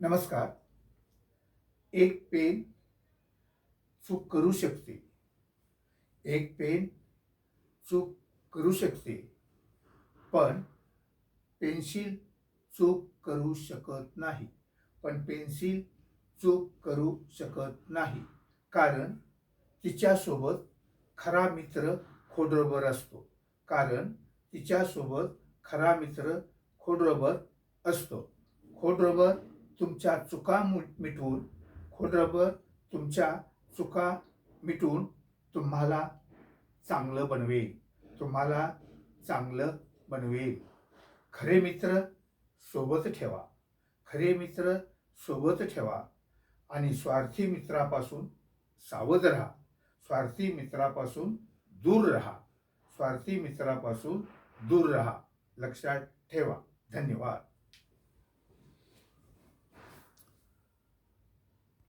नमस्कार. एक पेन चूक करू शकते. एक पेन चूक करू शकते. पण पेन्सिल चूक करू शकत नाही. पण पेन्सिल चूक करू शकत नाही. कारण तिच्यासोबत खरा मित्र खोडरबर असतो. कारण तिच्यासोबत खरा मित्र खोडरबर असतो. खोडरबर तुमच्या चुका मिटवून खोडरबर तुमच्या चुका मिटून तुम्हाला चांगलं बनवेल. तुम्हाला चांगलं बनवेल. खरे मित्र सोबत ठेवा. खरे मित्र सोबत ठेवा. आणि स्वार्थी मित्रापासून सावध राहा. स्वार्थी मित्रापासून दूर राहा. स्वार्थी मित्रापासून दूर राहा. लक्षात ठेवा. धन्यवाद.